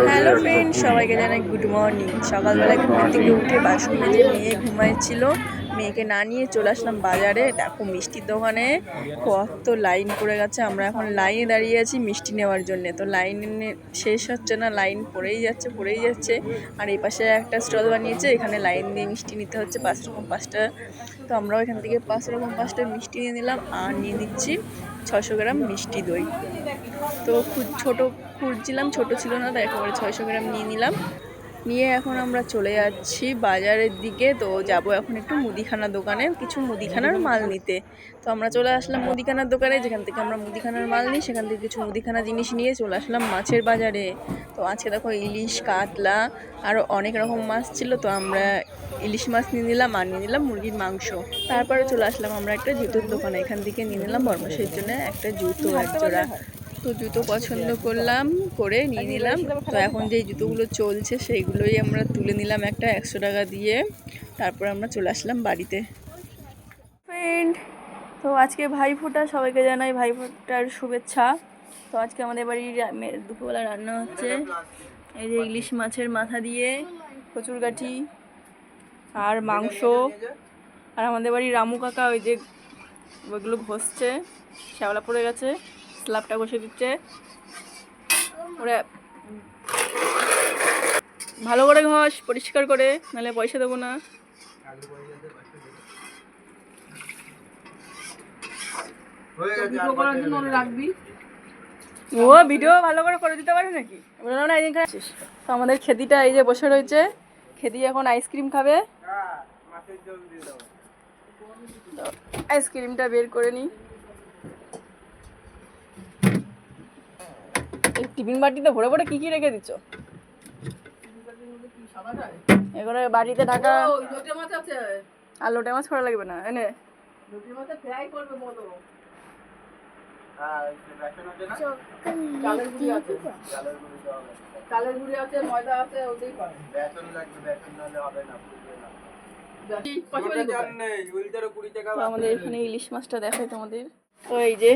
Hello friend সবাইকে জানাই good morning সকালবেলা ঘুম থেকে উঠে বাসন মেজে মেয়ে ঘুমাইছিল মেয়েকে না নিয়ে চলে আসলাম বাজারে। দেখো মিষ্টির দোকানে কত লাইন পড়ে গেছে। আমরা এখন লাইনে দাঁড়িয়ে আছি মিষ্টি নেওয়ার জন্য। তো লাইন শেষ হচ্ছে না লাইন পড়েই যাচ্ছে পড়েই যাচ্ছে। আর এই পাশে একটা স্টল বানিয়েছে এখানে লাইন দিয়ে মিষ্টি নিতে হচ্ছে পাঁচ রকম পাঁচটা। তো আমরাও এখান থেকে পাঁচ রকম পাঁচটা মিষ্টি নিয়ে নিলাম আর নিয়ে নিচ্ছি ছশো গ্রাম মিষ্টি দই। তো ছোটো খুঁজছিলাম, ছোট ছিল না, তাই একেবারে ছয়শো গ্রাম নিয়ে নিলাম। নিয়ে এখন আমরা চলে যাচ্ছি বাজারের দিকে, তো যাব এখন একটু মুদিখানা দোকানে, কিছু মুদিখানার মাল নিতে। তো আমরা চলে আসলাম মুদিখানার দোকানে, যেখান থেকে আমরা মুদিখানার মাল নিই, সেখান থেকে কিছু মুদিখানা জিনিস নিয়ে চলে আসলাম মাছের বাজারে। তো আজকে দেখো ইলিশ, কাতলা আরও অনেক রকম মাছ ছিল, তো আমরা ইলিশ মাছ নিয়ে নিলাম আর নিয়ে নিলাম মুরগির মাংস। তারপরে চলে আসলাম আমরা একটা জুতোর দোকানে। এখান থেকে নিয়ে নিলাম বর্মসের জন্য একটা জুতো এক জোড়া। তো জুতো পছন্দ করলাম, করে নিয়ে নিলাম। তো এখন যেই জুতোগুলো চলছে সেইগুলোই আমরা তুলে নিলাম একটা একশো টাকা দিয়ে। তারপর আমরা চলে আসলাম বাড়িতে। ফ্রেন্ড তো আজকে ভাইফোঁটা সবাইকে জানাই ভাইফোঁটার শুভেচ্ছা। তো আজকে আমাদের বাড়ির দুপুরবেলা রান্না হচ্ছে। এই যে ইলিশ মাছের মাথা দিয়ে কচুর গাঠি আর মাংস। আর আমাদের বাড়ির রামু কাকা ওই যে ওইগুলো ঘষছে শ্যাওলা পড়ে গেছে স্ল্যাবটা ঘষে দিচ্ছে। ওরা ভালো করে ঘষ পরিষ্কার করে নাহলে পয়সা দেবো না। ও ভিডিও ভালো করে করে দিতে পারে নাকি? আমাদের খেদিটা এই যে বসে রয়েছে। খেদি এখন আইসক্রিম খাবে। আইসক্রিমটা বের করে নিই এই টিফিন বাটিতে ভরে ভরে কি কি রেখে দিচ্ছ এগুলো বাড়িতে ঢাকা আর লোটে মাছ করা লাগবে না এনে। চালের গুঁড়ি আছে। ময়দা আছে ওটাই করে তো আমাদের এখানে ইলিশ মাছটা দেখাই তোমাদের। তো এই যে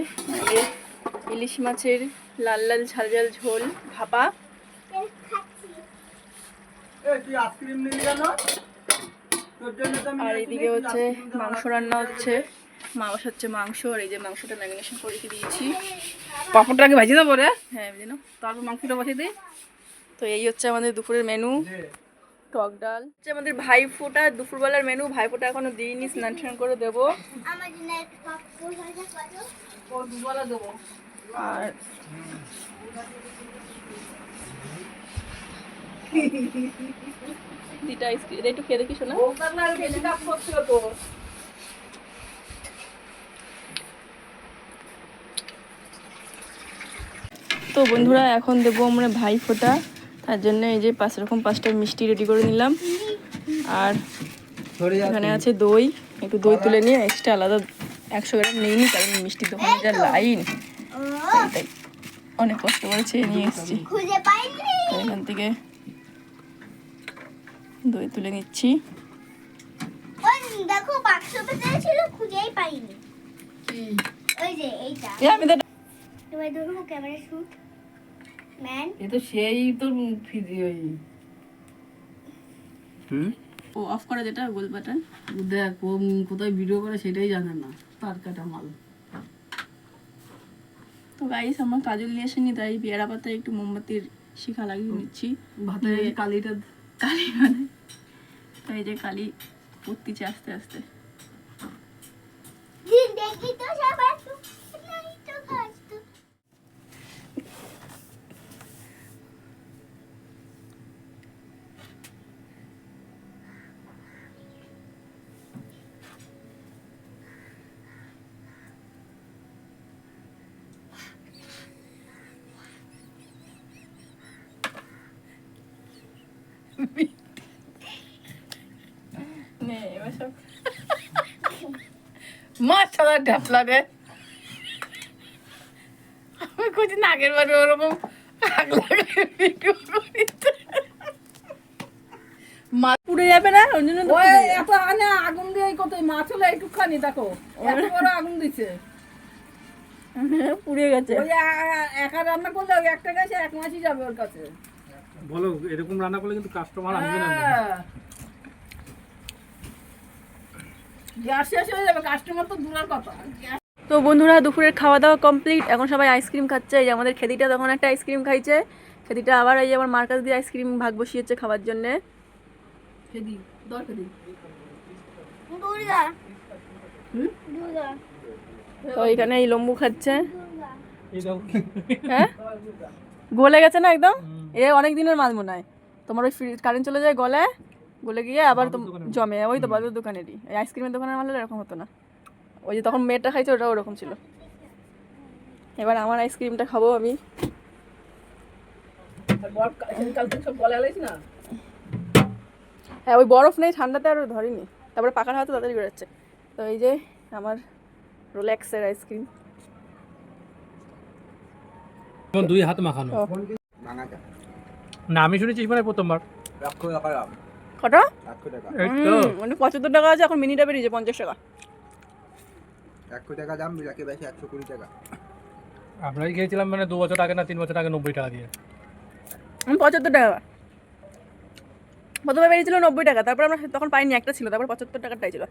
ইলিশ মাছের লাল লাল ঝাল ঝাল ঝোল ভাপা। আর এইদিকে হচ্ছে মাংস রান্না হচ্ছে। মা বসাচ্ছে মাংস আর এই যে মাংসটা ম্যারিনেশন করে দিয়েছি। পাপড়টাকে ভাজি দেবো রে। হ্যাঁ তারপর মাংসটা বসিয়ে দিই তো এই হচ্ছে আমাদের দুপুরের মেনু টক ডাল। হচ্ছে আমাদের ভাইফোঁটা দুপুরবেলার মেনু ভাইফোঁটা এখনও দিইনি স্নান টান করে দেবো। ও দুবেলা দেবো। আর দিটা এটা একটু খেয়ে দেখি শোনা। তো বন্ধুরা এখন দেবো আমরা ভাই ফোঁটা তার জন্য এই যে পাঁচ রকম পাঁচটা মিষ্টি রেডি করে নিলাম। আর এখানে আছে দই। একটু দই তুলে নিয়ে এক্সট্রা আলাদা একশো গ্রাম নিই কারণ মিষ্টির দোকানে যা লাইন তাই অনেক কষ্ট করে চেয়ে নিয়ে এসেছি। খুঁজে পাইনি। তো এখান থেকে দই তুলে নিচ্ছি। দেখো বাক্স ভেতরে ছিল খুঁজেই পাইনি। ওই যে এইটা। আমি তো ক্যামেরা শুট ম্যান এ তো সেই তোর ফিজি ওই। ও অফ করা যেটা গোল বাটন দেখ ও কোথায় ভিডিও করে সেটাই জানে না তার কাটা মাল। তো গাইস আমার কাজল নিয়ে আসেনি তাই পেয়ারা পাতায় একটু মোমবাতির শিখা লাগিয়ে নিচ্ছি। ভাতে কালিটা কালি মানে তো এই যে কালি পড়তিছে আস্তে আস্তে। দেখি তো সবাই মাছ ছাড়া ঢ্যাপলা রে। আমি কইছি নাগের বাড়ি ওরকম করিতে পুড়ে যাবে না? ওই জন্য। এত আনে আগুন দিয়ে কত মাছ হলো একটুখানি দেখো এত বড় আগুন দিছে। পুড়ে গেছে। ওই একা রান্না করলে ওই একটা গেছে এক মাসই যাবে ওর কাছে। বলো এরকম রান্না করলে কিন্তু কাস্টমার আসবে না হ্যাঁ। গ্যাস শেষ হয়ে যাবে কাস্টমার তো দূরের কথা। তো বন্ধুরা দুপুরের খাওয়া দাওয়া কমপ্লিট এখন সবাই আইসক্রিম খাচ্ছে। এই যে আমাদের খেদিটা তখন একটা আইসক্রিম খাইছে। খেদিটা আবার এই যে আমার মার কাছ দিয়ে আইসক্রিম ভাগ বসিয়েছে খাওয়ার জন্যে। খেদি দর খেদি তো এখানে এই লম্বু খাচ্ছে। হ্যাঁ? গলে গেছে না একদম? এ অনেক দিনের মাছ মনে হয়। তোমার ওই কারেন্ট চলে যায় গলায় গলে গিয়ে আবার তো জমে ওই তো বালুর দোকানেরই। এই আইসক্রিমের দোকানের মারলে এরকম হতো না। ওই যে তখন মেয়েটা খাইছে ওটা ওরকম ছিল। এবার আমার আইসক্রিমটা খাব আমি। বলে হ্যাঁ ওই বরফ নেই ঠান্ডাতে আর ধরিনি। তারপরে পাখার হাতে তাড়াতাড়ি করে যাচ্ছে তো এই যে আমার রোল্যাক্সের আইসক্রিম। দুই হাত মাখানো। না আমি শুনেছি মানে প্রথমবার। মানে পঁচাত্তর টাকা আছে এখন মিনিটা বেরিয়েছে পঞ্চাশ টাকা। একশো টাকা দাম বিলাকে বেশি একশো কুড়ি টাকা। আমরাই খেয়েছিলাম মানে দু বছর আগে না তিন বছর আগে নব্বই টাকা দিয়ে। আমি পঁচাত্তর টাকা। প্রথমে বেরিয়েছিল নব্বই টাকা তারপর আমরা তখন পাইনি একটা ছিল তারপর পঁচাত্তর টাকাটাই ছিল।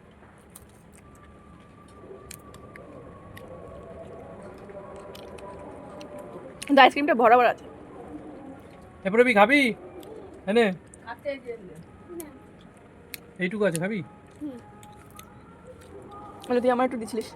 কিন্তু আইসক্রিমটা ভরা ভরা আছে। এরপরে খাবি? এনে। আচ্ছা যে এইটুকু আছে খাবি হুম তুই আমার একটু দিছিলিস।